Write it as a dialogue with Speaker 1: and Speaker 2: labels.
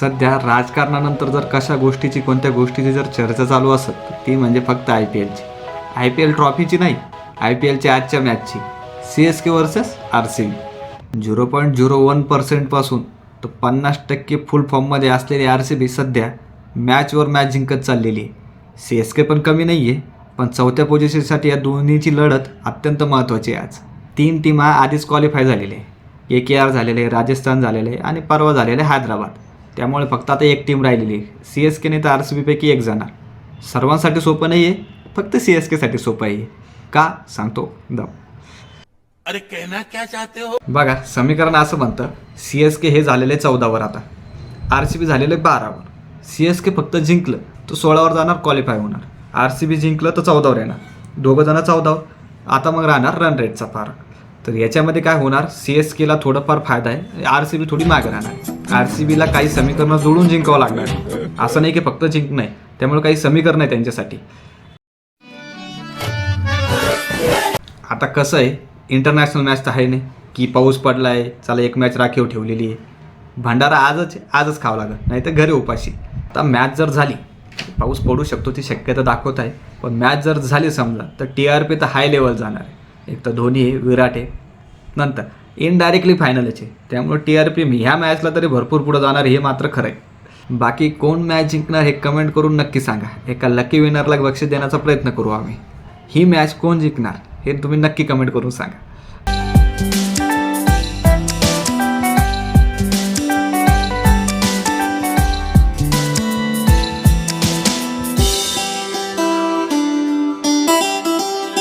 Speaker 1: सध्या राजकारणानंतर जर कशा गोष्टीची कोणत्या गोष्टीची जर चर्चा चालू असत ती म्हणजे फक्त आय पी एलची. आय पी एल ट्रॉफीची नाही आय पी एलच्या आजच्या मॅचची. C S K versus R C B. Zero point zero one पर्सेंटपासून तर पन्नास टक्के फुल फॉर्ममध्ये असलेली आर सी बी सध्या मॅचवर मॅच जिंकत चाललेली आहे. सी एस के पण कमी नाही आहे पण चौथ्या पोझिशनसाठी या दोन्हीची लढत अत्यंत महत्त्वाची आहे आज. तीन टीमा आधीच क्वालिफाय झालेले आहे. ए के आर झालेले आहे राजस्थान झालेले आहे आणि परवा झालेले आहे हैदराबाद. त्यामुळे फक्त आता एक टीम राहिलेली आहे. सी एस केने तर आर सी बीपैकी एक जाणार. सर्वांसाठी सोपं नाही आहे फक्त सी एस केसाठी सोपं आहे. का? सांगतो. द
Speaker 2: अरे कहना क्या चाहते हो?
Speaker 1: बघा समीकरण असं म्हणतं सी एस के हे झालेले चौदावर आता. आर सी बी झालेले बारावर. सी एस के फक्त जिंकलं तर सोळावर जाणार क्वालिफाय होणार. आर सी बी जिंकलं तर चौदावर येणार. दोघं जण चौदावर. आता मग राहणार रन रेटचा फरक तर याच्यामध्ये काय होणार? सी एस केला थोडंफार फायदा आहे. आर सी बी थोडी मागे राहणार. आर सी बीला काही समीकरणं जोडून जिंकावं लागणार. असं नाही की फक्त जिंकणं आहे त्यामुळे काही समीकरण आहे त्यांच्यासाठी. आता कसं आहे इंटरनॅशनल मॅच तर आहे नाही. की पाऊस पडला आहे चला एक मॅच राखीव ठेवलेली आहे. भंडारा आजच आजच खावं लागेल नाही तर घरी उपाशी. आता मॅच जर झाली पाऊस पडू शकतो ती शक्यता दाखवत आहे. पण मॅच जर झाली समजा तर टी आर पी तर हाय लेवल जाणार आहे. एक तर धोनी आहे विराट आहे. नंतर इनडायरेक्टली फायनलच आहे. त्यामुळे टी आर पी ह्या मॅचला तरी भरपूर पुढं जाणार हे मात्र खरं आहे बाकी कोण मॅच जिंकणार हे कमेंट करून नक्की सांगा. एका लकी विनरला बक्षीस देण्याचा प्रयत्न करू आम्ही. ही मॅच कोण जिंकणार हे तुम्ही नक्की कमेंट करून सांगा.